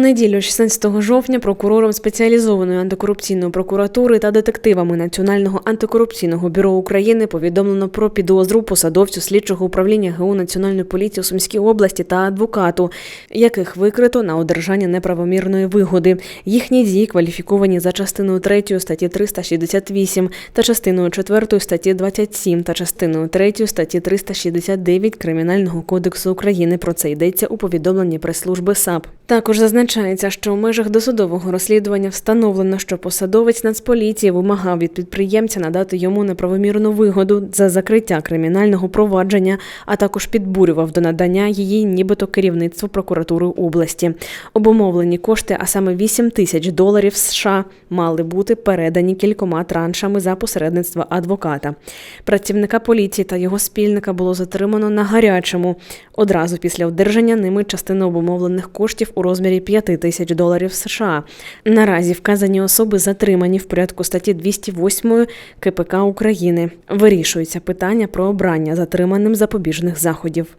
Неділю, 16 жовтня, прокурором спеціалізованої антикорупційної прокуратури та детективами Національного антикорупційного бюро України повідомлено про підозру посадовцю слідчого управління ГУ Національної поліції у Сумській області та адвокату, яких викрито на одержання неправомірної вигоди. Їхні дії кваліфіковані за частиною 3 статті 368 та частиною 4 статті 27 та частиною 3 статті 369 Кримінального кодексу України. Про це йдеться у повідомленні прес-служби САП. Також зазначається, що в межах досудового розслідування встановлено, що посадовець Нацполіції вимагав від підприємця надати йому неправомірну вигоду за закриття кримінального провадження, а також підбурював до надання її, нібито керівництву прокуратури області. Обумовлені кошти, а саме 8 тисяч доларів США, мали бути передані кількома траншами за посередництва адвоката. Працівника поліції та його спільника було затримано на гарячому одразу після одержання ними частини обумовлених коштів у розмірі 5 тисяч доларів США. Наразі вказані особи затримані в порядку статті 208 КПК України. Вирішується питання про обрання затриманим запобіжних заходів.